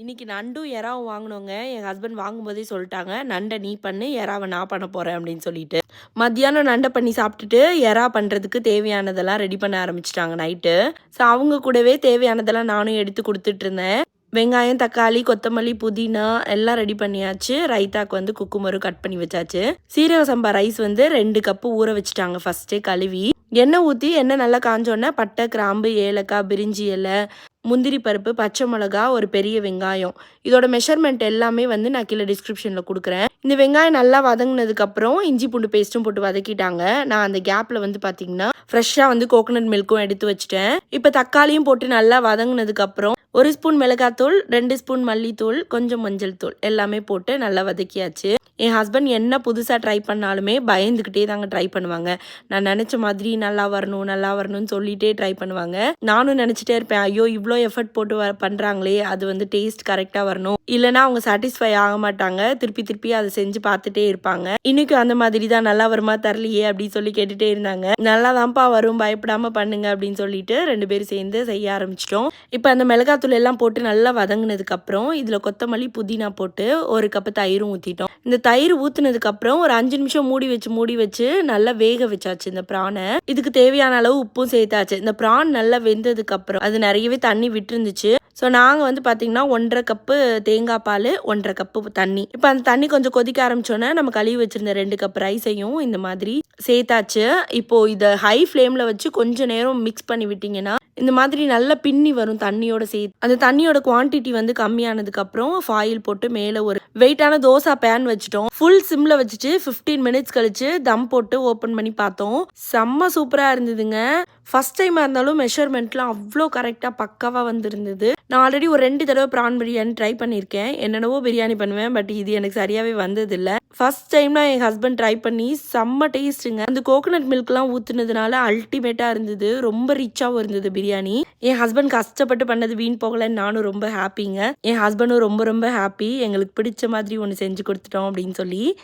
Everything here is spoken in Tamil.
இன்னைக்கு நண்டும் எறாவும் வாங்கினோங்க. என் ஹஸ்பண்ட் வாங்கும்போதே சொல்லிட்டாங்க நண்டை நீ பண்ணு எறாவை நான் பண்ண போகிறேன் அப்படின்னு சொல்லிட்டு. மத்தியானம் நண்டை பண்ணி சாப்பிட்டுட்டு எறா பண்ணுறதுக்கு தேவையானதெல்லாம் ரெடி பண்ண ஆரம்பிச்சிட்டாங்க நைட்டு ஸோ அவங்க கூடவே தேவையானதெல்லாம் நானும் எடுத்து கொடுத்துட்டு இருந்தேன். வெங்காயம் தக்காளி கொத்தமல்லி புதினா எல்லாம் ரெடி பண்ணியாச்சு. ரைத்தாக்கு வந்து குக்குமரும் கட் பண்ணி வச்சாச்சு. சீரக சம்பா ரைஸ் வந்து ரெண்டு கப்பு ஊற வச்சுட்டாங்க ஃபஸ்ட்டு கழுவி. எண்ணெய் ஊற்றி எண்ணெய் நல்லா காஞ்சோடனே பட்டை கிராம்பு ஏலக்காய் பிரிஞ்சி இலை முந்திரி பருப்பு பச்சை மிளகா ஒரு பெரிய வெங்காயம். இதோட மெஷர்மெண்ட் எல்லாமே வந்து நான் கீழே டிஸ்கிரிப்ஷனில் கொடுக்குறேன். இந்த வெங்காயம் நல்லா வதங்கினதுக்கப்புறம் இஞ்சி பூண்டு பேஸ்ட்டும் போட்டு வதக்கிட்டாங்க. நான் அந்த கேப்பில் வந்து பார்த்தீங்கன்னா ஃப்ரெஷ்ஷாக வந்து கோகோனட் மில்க்கும் எடுத்து வச்சுட்டேன். இப்போ தக்காளியும் போட்டு நல்லா வதங்கினதுக்கப்புறம் ஒரு ஸ்பூன் மிளகாத்தூள் ரெண்டு ஸ்பூன் மல்லித்தூள் கொஞ்சம் மஞ்சள் தூள் எல்லாமே போட்டு நல்லா வதக்கியாச்சு. என் ஹஸ்பண்ட் என்ன புதுசாக ட்ரை பண்ணாலுமே பயந்துக்கிட்டே தாங்க ட்ரை பண்ணுவாங்க. நான் நினச்ச மாதிரி நல்லா வரணும் நல்லா வரணும்னு சொல்லிட்டே ட்ரை பண்ணுவாங்க. நானும் நினச்சிட்டே இருப்பேன் ஐயோ இவ்வளோ எஃபர்ட் போட்டு வ பண்ணுறாங்களே அது வந்து டேஸ்ட் கரெக்டாக வரணும். இல்லைனா அவங்க சாட்டிஸ்ஃபை ஆக மாட்டாங்க. திருப்பி திருப்பி அதை செஞ்சு பார்த்துட்டே இருப்பாங்க. இன்றைக்கும் அந்த மாதிரி தான் நல்லா வருமா தரலையே? அப்படின்னு சொல்லி கேட்டுட்டே இருந்தாங்க. நல்லா தான்ப்பா வரும் பயப்படாமல் பண்ணுங்க அப்படின்னு சொல்லிட்டு ரெண்டு பேரும் சேர்ந்து செய்ய ஆரம்பிச்சிட்டோம். இப்போ அந்த மிளகாத்தூள் எல்லாம் போட்டு நல்லா வதங்கினதுக்கப்புறம் இதில் கொத்தமல்லி புதினா போட்டு ஒரு கப்பு தயிரும் ஊற்றிட்டோம் இந்த தயிர் ஊற்றுனதுக்கப்புறம் ஒரு அஞ்சு நிமிஷம் மூடி வச்சு மூடி வச்சு நல்லா வேக வச்சாச்சு இந்த ப்ரானை. இதுக்கு தேவையான அளவு உப்பும் சேர்த்தாச்சு. இந்த ப்ரான் நல்லா வெந்ததுக்கப்புறம் அது நிறையவே தண்ணி விட்டுருந்துச்சு. ஸோ நாங்கள் வந்து பார்த்தீங்கன்னா ஒன்றரை கப்பு தேங்காய் பால் ஒன்றரை கப்பு தண்ணி. இப்போ அந்த தண்ணி கொஞ்சம் கொதிக்க ஆரம்பிச்சோன்னே நம்ம கழுவி வச்சுருந்த ரெண்டு கப் ரைஸையும் இந்த மாதிரி சேர்த்தாச்சு. இப்போ இதை ஹை ஃப்ளேமில் வச்சு கொஞ்சம் நேரம் மிக்ஸ் பண்ணி விட்டிங்கன்னா இந்த மாதிரி நல்லா பின்னி வரும் தண்ணியோட சேர்த்து. அந்த தண்ணியோட குவான்டிட்டி வந்து கம்மியானதுக்கு அப்புறம் ஃபாயில் போட்டு மேலே ஒரு வெயிட்டான தோசா பேன் வச்சுட்டோம். ஃபுல் சிம்ல வச்சுட்டு ஃபிஃப்டீன் மினிட்ஸ் கழிச்சு தம் போட்டு ஓப்பன் பண்ணி பார்த்தோம். செம்ம சூப்பராக இருந்ததுங்க. ஃபர்ஸ்ட் டைமாக இருந்தாலும் மெஷர்மெண்ட்லாம் அவ்வளோ கரெக்டாக பக்காவாக வந்திருந்தது. நான் ஆல்ரெடி ஒரு ரெண்டு தடவை ப்ரான் பிரியாணி ட்ரை பண்ணியிருக்கேன். என்னென்னவோ பிரியாணி பண்ணுவேன் பட் இது எனக்கு சரியாகவே வந்ததில்லை. ஃபர்ஸ்ட் டைம்லாம் என் ஹஸ்பண்ட் ட்ரை பண்ணி செம்ம டேஸ்ட்டுங்க அந்த கோகோனட் மில்க்லாம் ஊற்றுனதுனால அல்டிமேட்டாக இருந்தது. ரொம்ப ரிச்சாகவும் இருந்தது பிரியாணி. என் ஹஸ்பண்ட் கஷ்டப்பட்டு பண்ணது வீண் போகலன்னு நானும் ரொம்ப ஹாப்பிங்க என் ஹஸ்பண்டும் ரொம்ப ரொம்ப ஹாப்பி எங்களுக்கு பிடிச்ச மாதிரி ஒன்று செஞ்சு கொடுத்துட்டோம் அப்படின்னு சொல்லி.